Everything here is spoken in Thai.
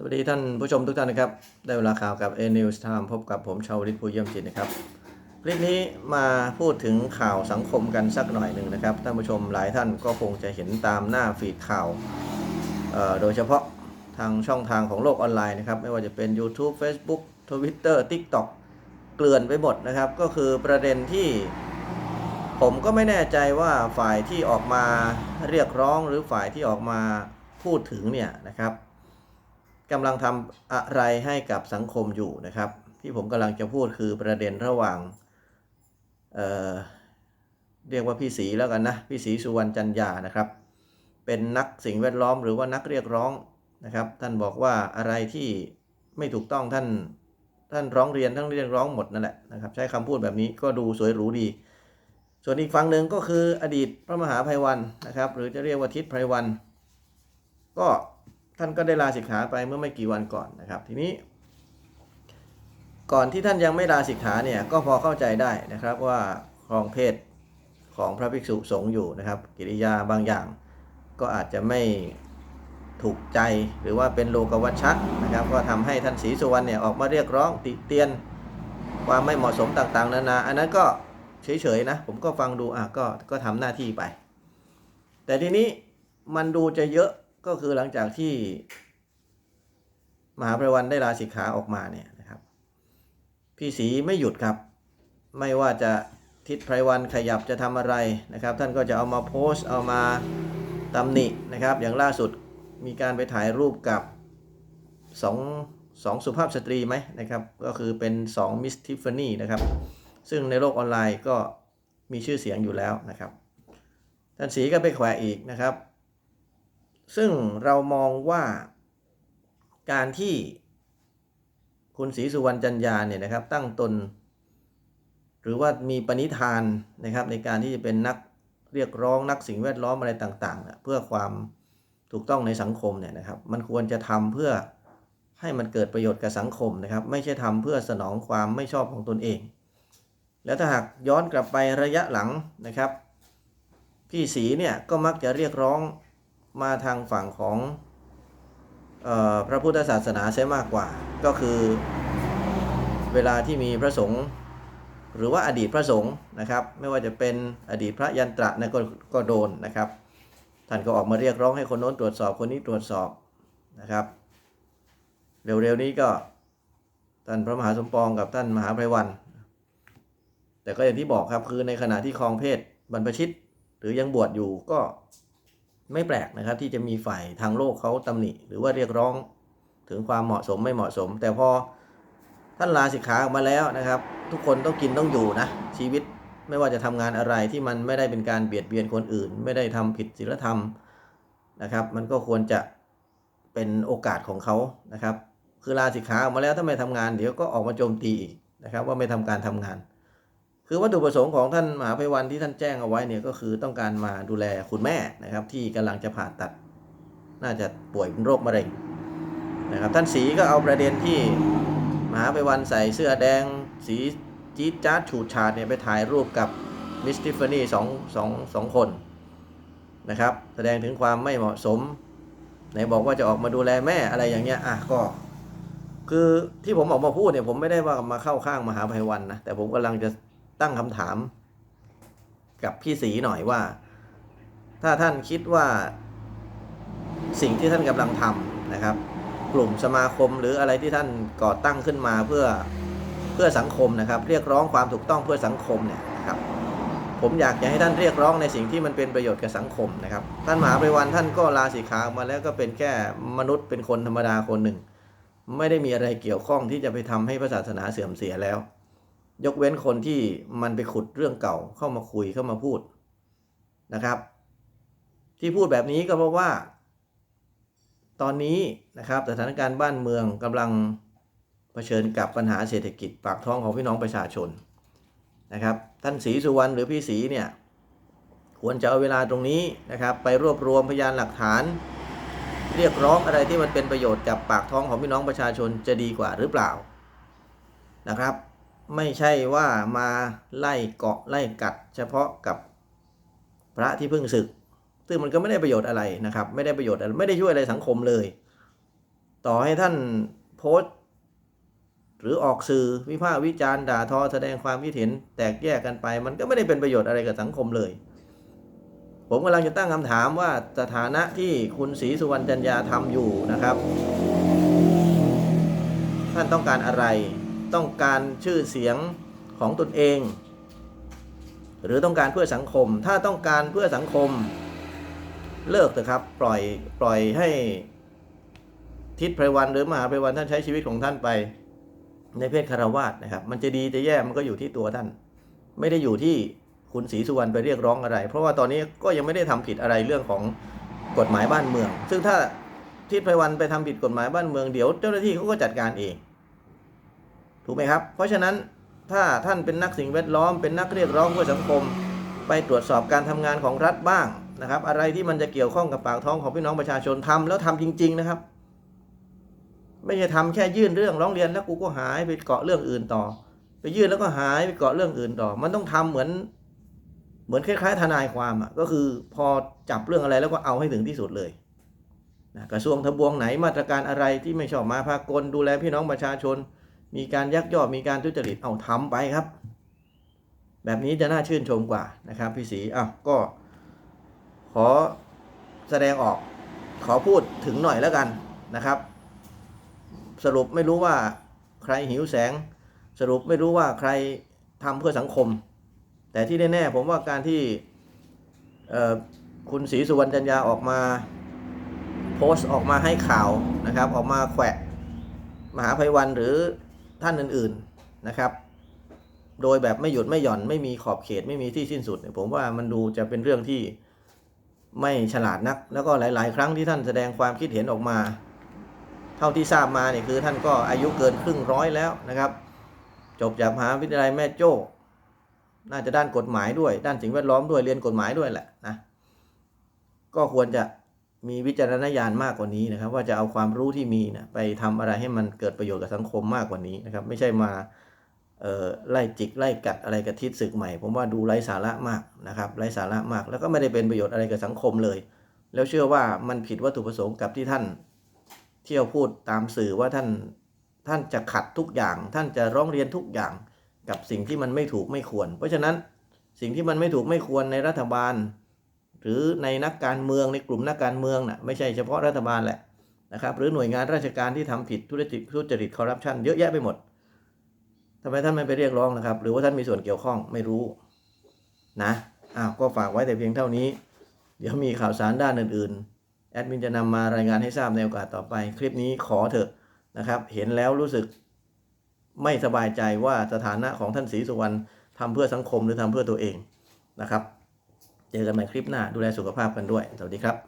สวัสดีท่านผู้ชมทุกท่านนะครับ ได้เวลาข่าวกับ A News Time พบกับผมชาวลิตผู้เยี่ยมจิตนะครับ คลิปนี้มาพูดถึงข่าวสังคมกันสักหน่อยหนึ่งนะครับ ท่านผู้ชมหลายท่านก็คงจะเห็นตามหน้าฟีดข่าว โดยเฉพาะทางช่องทางของโลกออนไลน์นะครับ ไม่ว่าจะเป็น YouTube Facebook Twitter TikTok เกลื่อนไปหมดนะครับ ก็คือประเด็นที่ผมก็ไม่แน่ใจว่าฝ่ายที่ออกมาเรียกร้องหรือฝ่ายที่ออกมาพูดถึงเนี่ยนะครับ กำลังทำอะไรให้กับสังคมอยู่นะครับ ที่ผมกำลังจะพูดคือประเด็นระหว่างเอ่อเรียกว่าพี่ศรีแล้วกันนะพี่ศรีสุวรรณจันยานะครับ เป็นนักสิ่งแวดล้อมหรือว่านักเรียกร้องนะครับ ท่านบอกว่าอะไรที่ไม่ถูกต้องท่านท่านร้องเรียนทั้งเรียกร้องหมดนั่นแหละนะครับ ใช้คำพูดแบบนี้ก็ดูสวยหรูดี ส่วนอีกฝั่งหนึ่งก็คืออดีตพระมหาภัยวันนะครับ หรือจะเรียกว่าทิศไพรวัน ก็ ท่านก็ได้ลาสิกขาไปเมื่อไม่กี่วันก่อนนะครับ ทีนี้ ก่อนที่ท่านยังไม่ลาสิกขาเนี่ยก็พอเข้าใจได้นะครับว่าครองเพศของพระภิกษุสงฆ์อยู่นะครับ กิริยาบางอย่างก็อาจจะไม่ถูกใจหรือว่าเป็นโลกวัชชะนะครับ ก็ทำให้ท่านศรีสุวรรณเนี่ยออกมาเรียกร้องติเตียนความไม่เหมาะสมต่างๆ นานา อันนั้นก็เฉยๆนะ ผมก็ฟังดูอะก็ก็ทำหน้าที่ไป แต่ทีนี้มันดูจะเยอะ ก็คือหลังจากที่ มหาพรวันได้ลาสิกขาออกมาเนี่ยนะครับ พี่ศรีไม่หยุดครับ ไม่ว่าจะทิศไพรวันขยับจะทำอะไรนะครับ ท่านก็จะเอามาโพสต์เอามาตำหนินะครับ อย่างล่าสุดมีการไปถ่ายรูปกับสองสองสุภาพสตรีไหมนะครับ ก็คือเป็น2มิสทิฟฟานี่นะครับ ซึ่งในโลกออนไลน์ก็มีชื่อเสียงอยู่แล้วนะครับท่านศรีก็ไปแขวะอีกนะครับ ซึ่งเรามองว่าการที่คุณศรีสุวรรณจันยาเนี่ยนะครับตั้งตน หรือว่ามีปณิธานนะครับในการที่จะเป็นนักเรียกร้องนักสิ่งแวดล้อมอะไรต่างๆเนี่ยเพื่อความถูกต้องในสังคมเนี่ยนะครับ มันควรจะทำเพื่อให้มันเกิดประโยชน์กับสังคมนะครับ ไม่ใช่ทำเพื่อสนองความไม่ชอบของตนเอง แล้วถ้าหากย้อนกลับไประยะหลังนะครับ พี่ศรีเนี่ยก็มักจะเรียกร้อง มาทางฝั่งของออพระพุทธศาสนาใช่มากกว่า ก็คือเวลาที่มีพระสงฆ์หรือว่าอดีตพระสงฆ์นะครับ ไม่ว่าจะเป็นอดีตพระยันตระนะก็ก็โดนนะครับ ท่านก็ออกมาเรียกร้องให้คนโน้นตรวจสอบคนนี้ตรวจสอบนะครับ เร็วๆนี้ก็ท่านพระมหาสมปองกับท่านมหาไพรวัน แต่ก็อย่างที่บอกครับคือในขณะที่ครองเพศบรรพชิต หรือยังบวชอยู่ก็ ไม่แปลกนะครับที่จะมีฝ่ายทางโลกเขาตำหนิ หรือว่าเรียกร้องถึงความเหมาะสมไม่เหมาะสม แต่พอท่านลาสิกขาออกมาแล้วนะครับ ทุกคนต้องกินต้องอยู่นะชีวิตไม่ว่าจะทำงานอะไรที่มันไม่ได้เป็นการเบียดเบียนคนอื่น ไม่ได้ทำผิดศีลธรรมนะครับ มันก็ควรจะเป็นโอกาสของเขานะครับ คือลาสิกขาออกมาแล้วถ้าไม่ทำงานเดี๋ยวก็ออกมาโจมตีอีกนะครับ ว่าไม่ทำการทำงาน คือวัตถุประสงค์ของท่านมหาไพวันที่ท่านแจ้งเอาไว้เนี่ยก็คือต้องการมาดูแลคุณแม่นะครับ ที่กำลังจะผ่าตัด น่าจะป่วยเป็นโรคมะเร็งนะครับ ท่านสีก็เอาประเด็นที่มหาไพวันใส่เสื้อแดงสีจี๊ดจ๊าดฉูดฉาดเนี่ยไปถ่ายรูปกับมิสติฟานี่สองสองสองคนนะครับ แสดงถึงความไม่เหมาะสมไหนบอกว่าจะออกมาดูแลแม่อะไรอย่างเงี้ยอะก็คือที่ผมออกมาพูดเนี่ยผมไม่ได้ว่ามาเข้าข้างมหาภัยวันนะแต่ผมกำลังจะ ตั้งคำถาม กับพี่ศรีหน่อยว่า ถ้าท่านคิดว่า สิ่งที่ท่านกำลังทำนะครับ กลุ่มสมาคมหรืออะไรที่ท่านก่อตั้งขึ้นมาเพื่อเพื่อสังคมนะครับ เรียกร้องความถูกต้องเพื่อสังคมเนี่ยนะครับผมอยากจะให้ท่านเรียกร้องในสิ่งที่มันเป็นประโยชน์กับสังคมนะครับ ท่านมหาภัยวันท่านก็ลาสิกขาออกมาแล้วก็เป็นแค่มนุษย์เป็นคนธรรมดาคนหนึ่ง ไม่ได้มีอะไรเกี่ยวข้องที่จะไปทำให้ศาสนาเสื่อมเสียแล้ว ยกเว้นคนที่มันไปขุดเรื่องเก่าเข้ามาคุยเข้ามาพูดนะครับ ที่พูดแบบนี้ก็เพราะว่า ตอนนี้นะครับสถานการณ์บ้านเมืองกำลังเผชิญกับปัญหาเศรษฐกิจปากท้องของพี่น้องประชาชนนะครับ ท่านศรีสุวรรณหรือพี่ศรีเนี่ยควรจะเอาเวลาตรงนี้นะครับ ไปรวบรวมพยานหลักฐาน เรียกร้องอะไรที่มันเป็นประโยชน์กับปากท้องของพี่น้องประชาชนจะดีกว่าหรือเปล่านะครับ ไม่ใช่ว่ามาไล่เกาะไล่กัด เฉพาะกับพระที่เพิ่งศึก ซึ่งมันก็ไม่ได้ประโยชน์อะไรนะครับ ไม่ได้ประโยชน์อะไรไม่ได้ช่วยอะไรสังคมเลย ต่อให้ท่านโพสต์ หรือออกสื่อวิพากษ์วิจารณ์ด่าทอแสดงความคิดเห็นแตกแยกกันไป มันก็ไม่ได้เป็นประโยชน์อะไรกับสังคมเลย ผมกำลังจะตั้งคำถามว่าสถานะที่คุณศรีสุวรรณจันยาทำอยู่นะครับ ท่านต้องการอะไร ต้องการชื่อเสียงของตนเอง หรือต้องการเพื่อสังคม ถ้าต้องการเพื่อสังคม เลิกเถอะครับ ปล่อยปล่อยให้ทิศไพรวันหรือมหาไพรวันท่านใช้ชีวิตของท่านไป ในเพศคารวาสนะครับ มันจะดีจะแย่มันก็อยู่ที่ตัวท่าน ไม่ได้อยู่ที่คุณศรีสุวรรณไปเรียกร้องอะไร เพราะว่าตอนนี้ก็ยังไม่ได้ทำผิดอะไรเรื่องของกฎหมายบ้านเมือง ซึ่งถ้าทิศไพรวันไปทำผิดกฎหมายบ้านเมืองเดี๋ยวเจ้าหน้าที่เขาก็จัดการเอง ถูกไหมครับ เพราะฉะนั้นถ้าท่านเป็นนักสิ่งแวดล้อม เป็นนักเรียกร้องเพื่อสังคม ไปตรวจสอบการทำงานของรัฐบ้างนะครับ อะไรที่มันจะเกี่ยวข้องกับปากท้องของพี่น้องประชาชนทำแล้วทำจริง ๆนะครับ ไม่ใช่ทำแค่ยื่นเรื่องร้องเรียนแล้วกูก็หายไปเกาะเรื่องอื่นต่อ ไปยื่นแล้วก็หายไปเกาะเรื่องอื่นต่อ มันต้องทำเหมือนเหมือนคล้ายๆทนายความอะก็คือพอจับเรื่องอะไรแล้วก็เอาให้ถึงที่สุดเลยนะกระทรวงทบวงไหนมาตรการอะไรที่ไม่ชอบมาพากลดูแลพี่น้องประชาชน มีการยักยอกมีการทุจริตเอาทำไปครับ แบบนี้จะน่าชื่นชมกว่านะครับพี่ศรีอ้าวก็ ขอแสดงออก ขอพูดถึงหน่อยแล้วกันนะครับ สรุปไม่รู้ว่าใครหิวแสง สรุปไม่รู้ว่าใครทำเพื่อสังคม แต่ที่แน่ๆผมว่าการที่คุณศรีสุวรรณจันยาออกมาโพสต์ออกมาให้ข่าวนะครับ ออกมาแขวะมหาภัยวันหรือ ท่านอื่น ๆนะครับ โดยแบบไม่หยุดไม่หย่อนไม่มีขอบเขตไม่มีที่สิ้นสุดเนี่ยผมว่ามันดูจะเป็นเรื่องที่ไม่ฉลาดนัก แล้วก็หลาย ๆ ครั้งที่ท่านแสดงความคิดเห็นออกมา เท่าที่ทราบมาเนี่ยคือท่านก็อายุเกินครึ่งร้อยแล้วนะครับ จบจากมหาวิทยาลัยแม่โจ้น่าจะด้านกฎหมายด้วย ด้านสิ่งแวดล้อมด้วยเรียนกฎหมายด้วยแหละนะก็ควรจะ มีวิจารณญาณมากกว่านี้นะครับ ว่าจะเอาความรู้ที่มีนะไปทำอะไรให้มันเกิดประโยชน์กับสังคมมากกว่านี้นะครับ ไม่ใช่มาไล่จิกไล่กัดอะไรกับทิศศึกใหม่ ผมว่าดูไร้สาระมากนะครับไร้สาระมาก แล้วก็ไม่ได้เป็นประโยชน์อะไรกับสังคมเลย แล้วเชื่อว่ามันผิดวัตถุประสงค์กับที่ท่าน เที่ยวพูดตามสื่อว่าท่านท่านจะขัดทุกอย่าง ท่านจะร้องเรียนทุกอย่างกับสิ่งที่มันไม่ถูกไม่ควร เพราะฉะนั้นสิ่งที่มันไม่ถูกไม่ควรในรัฐบาล หรือในนักการเมืองในกลุ่มนักการเมืองน่ะไม่ใช่เฉพาะรัฐบาลแหละนะครับ หรือหน่วยงานราชการที่ทำผิดธุรกิจทุจริตคอร์รัปชันเยอะแยะไปหมดทำไมท่านไม่ไปเรียกร้องนะครับ หรือว่าท่านมีส่วนเกี่ยวข้องไม่รู้นะอ้าวก็ฝากไว้แต่เพียงเท่านี้ เดี๋ยวมีข่าวสารด้านอื่นๆ แอดมินจะนำมารายงานให้ทราบในโอกาสต่อไป คลิปนี้ขอเถอะนะครับ เห็นแล้วรู้สึกไม่สบายใจว่าสถานะของท่านศรีสุวรรณทำเพื่อสังคมหรือทำเพื่อตัวเองนะครับ เจอกันใหม่คลิปหน้าดูแลสุขภาพกันด้วย สวัสดีครับ